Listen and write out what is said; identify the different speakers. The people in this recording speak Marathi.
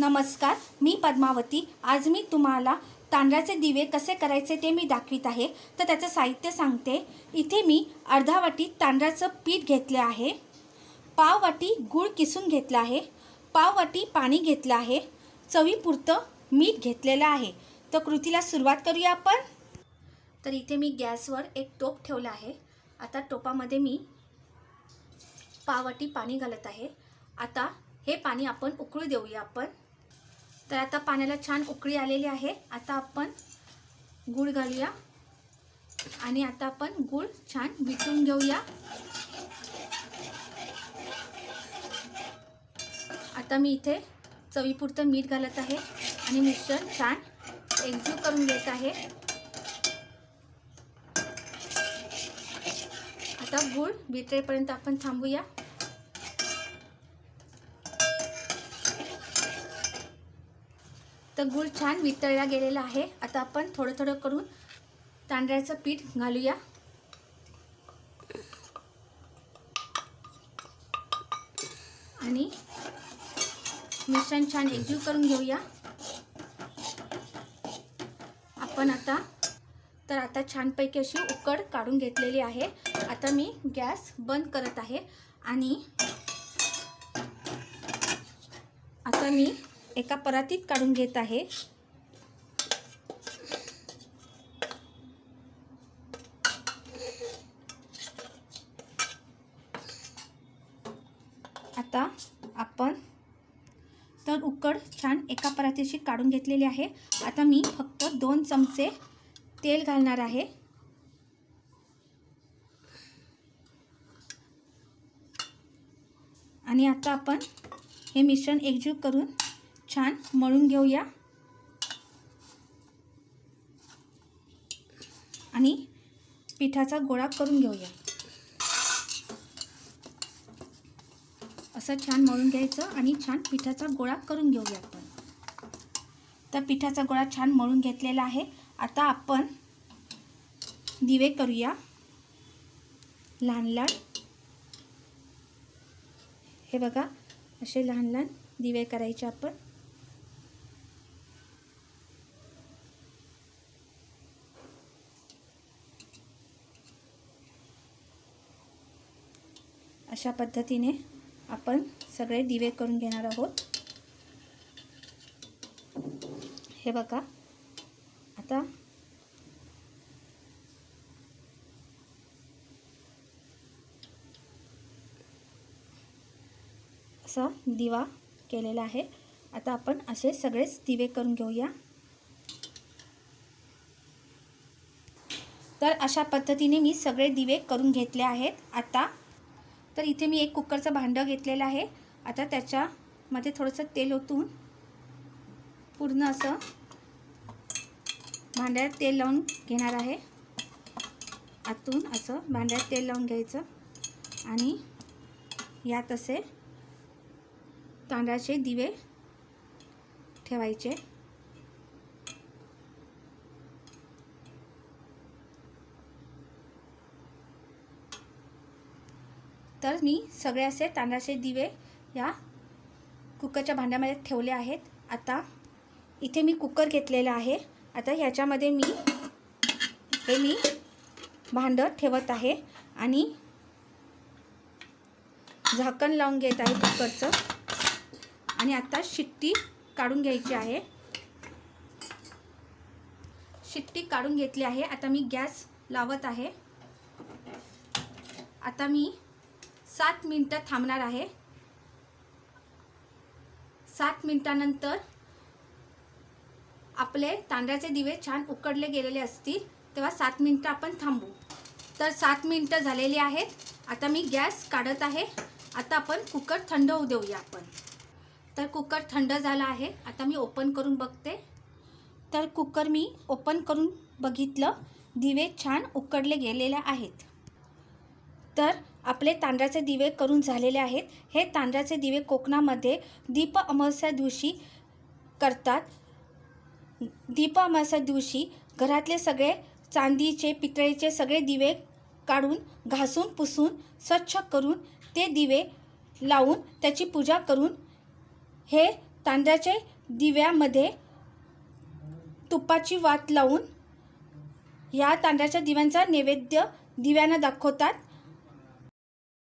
Speaker 1: नमस्कार मी पद्मावती. आज मी तुम्हाला तांदळाचे दिवे कसे करायचे ते मी दाखवित आहे. तर त्याचं साहित्य सांगते. इथे मी अर्धा वाटी तांदळाचं पीठ घेतले आहे. पाव वाटी गूळ किसून घेतला आहे. पाव वाटी पाणी घेतलं आहे. चवीपुरतं मीठ घेतलेलं आहे. तर कृतीला सुरुवात करूया आपण. तर इथे मी गॅसवर एक टोप ठेवला आहे. आता टोपामध्ये मी पाववाटी पाणी घालत आहे. आता हे पाणी आपण उकळू देऊया आपण. तर आता पाण्याला छान उकळी आलेली आहे. आता आपण गूळ घालूया. आणि आता आपण गूळ छान विटून घेऊया. आता मी इथे चवीपुरतं मीठ घालत आहे. आणि मिश्रण छान एकजीव करून घेत आहे. आता गूळ वितळेपर्यंत आपण थांबूया. तर गूळ छान वितळला गेलेला आहे. आता आपण थोडं थोडं करून तांदळाचं पीठ घालूया. आणि मिश्रण छान एकजीव करून घेऊया. आपण आता तर आता छानपैकी अशी उकड काढून घेतलेली आहे. आता मी गॅस बंद करत आहे. आणि आता मी एका परातीत काढून घेत आहे. आता आपण तर उकड छान एका परातीशी काढून घेतलेली आहे. आता मी फक्त दोन चमचे तेल घालणार आहे. आणि आता आपण हे मिश्रण एकजीव करून छान मळून घेऊया. आणि पिठाचा गोळा करून घेऊया. असं छान मळून घ्यायचं आणि छान पिठाचा गोळा करून घेऊया आपण. तर पिठाचा गोळा छान मळून घेतलेला आहे. आता आपण दिवे करूया. लहान लहान. हे बघा असे लहान लहान दिवे करायचे आपण. अशा पद्धतीने आपण सगळे दिवे करून घेणार आहोत. हे बघा. आता असा दिवा केलेला आहे. आता आपण असे सगळेच दिवे करून घेऊया. तर अशा पद्धतीने मी सगळे दिवे करून घेतले आहेत. आता तर इथे मी एक कुकरचं भांडं घेतलेलं आहे. आता त्याच्यामध्ये थोडंसं तेल ओतून पूर्ण असं भांड्यात तेल लावून घेणार आहे. आतून असं भांड्यात तेल लावून घ्यायचं. आणि यात असे तांदळाचे दिवे ठेवायचे. तर मी सगळे असे तांदळाचे दिवे या कुकरच्या भांड्यामध्ये ठेवले आहेत. आता इथे मी कुकर घेतलेला आहे. आता ह्याच्यामध्ये मी हे मी भांडं ठेवत आहे आणि झाकण लावून घेत आहे कुकरचं. आणि आता शिट्टी काढून घ्यायची आहे. शिट्टी काढून घेतली आहे. आता मी गॅस लावत आहे. आता मी सात मिनटं थांबणार आहे. सात मिनटानंतर आपले तांदळाचे दिवे छान उकडले गेलेले असतील तेव्हा सात मिनटं आपण थांबू. तर सात मिनटं झालेली आहेत. आता मी गॅस काढत आहे. आता आपण कुकर थंड होऊ देऊया आपण. तर कुकर थंड झाला आहे. आता मी ओपन करून बघते. तर कुकर मी ओपन करून बघितलं. दिवे छान उकडले गेलेले आहेत. तर आपले तांदळाचे दिवे करून झालेले आहेत. हे तांदळाचे दिवे कोकणामध्ये दीप अमावस्या दिवशी करतात. दीप अमावस्या दिवशी घरातले सगळे चांदीचे पितळेचे सगळे दिवे काढून घासून पुसून स्वच्छ करून ते दिवे लावून त्याची पूजा करून हे तांदळाचे दिव्यामध्ये तुपाची वात लावून या तांदळाच्या दिव्यांचा नैवेद्य दिव्यांना दाखवतात.